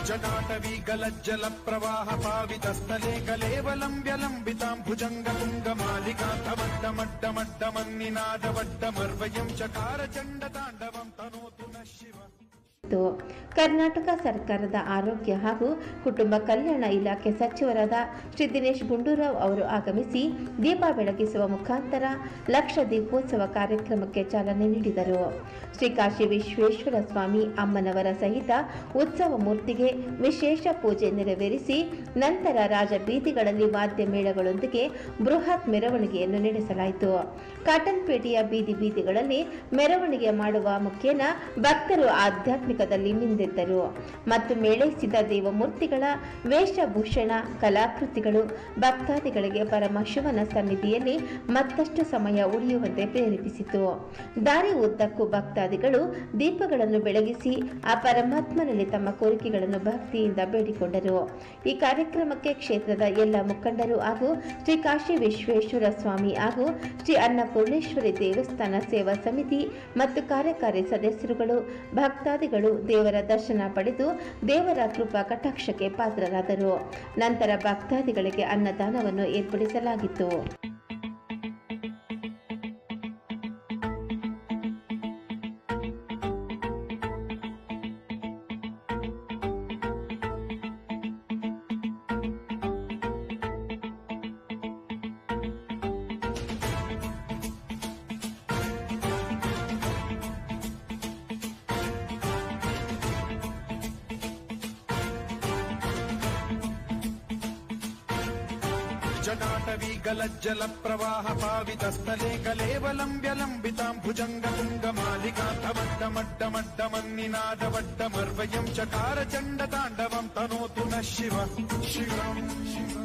निर्जटाटवीगलज्जलप्रवाहपावितस्तले कलेवलम्ब्यलम्बिताम् भुजङ्गपुङ्गमालिकान्तमड्डमड्डमन्निनादवड्डमर्वयम् चकारचण्डताण्डवम् तनोतु नः शिव तो ಕರ್ನಾಟಕ ಸರ್ಕಾರದ ಆರೋಗ್ಯ ಹಾಗೂ ಕುಟುಂಬ ಕಲ್ಯಾಣ ಇಲಾಖೆ ಸಚಿವರಾದ ಶ್ರೀ ದಿನೇಶ್ ಗುಂಡೂರಾವ್ ಅವರು ಆಗಮಿಸಿ ದೀಪ ಬೆಳಗಿಸುವ ಮುಖಾಂತರ ಲಕ್ಷ ದೀಪೋತ್ಸವ ಕಾರ್ಯಕ್ರಮಕ್ಕೆ ಚಾಲನೆ ನೀಡಿದರು. ಶ್ರೀ ಕಾಶಿ ವಿಶ್ವೇಶ್ವರ ಸ್ವಾಮಿ ಅಮ್ಮನವರ ಸಹಿತ ಉತ್ಸವ ಮೂರ್ತಿಗೆ ವಿಶೇಷ ಪೂಜೆ ನೆರವೇರಿಸಿ ನಂತರ ರಾಜಬೀದಿಗಳಲ್ಲಿ ವಾದ್ಯ ಮೇಳಗಳೊಂದಿಗೆ ಬೃಹತ್ ಮೆರವಣಿಗೆಯನ್ನು ನಡೆಸಲಾಯಿತು. ಕಾಟನ್ಪೇಟೆಯ ಬೀದಿ ಬೀದಿಗಳಲ್ಲಿ ಮೆರವಣಿಗೆ ಮಾಡುವ ಮುಖೇನ ಭಕ್ತರು ಆಧ್ಯಾತ್ಮಿಕದಲ್ಲಿ ಮಿಂದೆದ್ದರು ಮತ್ತು ಮೇಳೈಸಿದ ದೇವಮೂರ್ತಿಗಳ ವೇಷಭೂಷಣ, ಕಲಾಕೃತಿಗಳು, ಭಕ್ತಾದಿಗಳಿಗೆ ಪರಮ ಶಿವನ ಸನ್ನಿಧಿಯಲ್ಲಿ ಮತ್ತಷ್ಟು ಸಮಯ ಉಳಿಯುವಂತೆ ಪ್ರೇರೇಪಿಸಿತು. ದಾರಿ ಉದ್ದಕ್ಕೂ ಭಕ್ತಾದಿಗಳು ದೀಪಗಳನ್ನು ಬೆಳಗಿಸಿ ಆ ಪರಮಾತ್ಮನಲ್ಲಿ ತಮ್ಮ ಕೋರಿಕೆಗಳನ್ನು ಭಕ್ತಿಯಿಂದ ಬೇಡಿಕೊಂಡರು. ಈ ಕಾರ್ಯಕ್ರಮಕ್ಕೆ ಕ್ಷೇತ್ರದ ಎಲ್ಲ ಮುಖಂಡರು ಹಾಗೂ ಶ್ರೀ ಕಾಶಿ ವಿಶ್ವೇಶ್ವರ ಸ್ವಾಮಿ ಹಾಗೂ ಶ್ರೀ ಅನ್ನಪೂರ್ಣೇಶ್ವರಿ ದೇವಸ್ಥಾನ ಸೇವಾ ಸಮಿತಿ ಮತ್ತು ಕಾರ್ಯಕಾರಿ ಸದಸ್ಯರುಗಳು, ಭಕ್ತಾದಿಗಳು, ದೇವರ ದರ್ಶನ ಪಡೆದು ದೇವರ ಕೃಪಾ ಕಟಾಕ್ಷಕ್ಕೆ ಪಾತ್ರರಾದರು. ನಂತರ ಭಕ್ತಾದಿಗಳಿಗೆ ಅನ್ನದಾನವನ್ನು ಏರ್ಪಡಿಸಲಾಗಿತ್ತು. నిర్జనాటవీ గలజ్జల ప్రవాహ పావితస్థలే కలేవలం వ్యలంబితాం భుజంగతుంగమాలికార్థమడ్డమడ్డమడ్డమన్నినాదవడ్డమర్వయం చకార చండ తాండవం తనోతు న శివ శివం. శివ.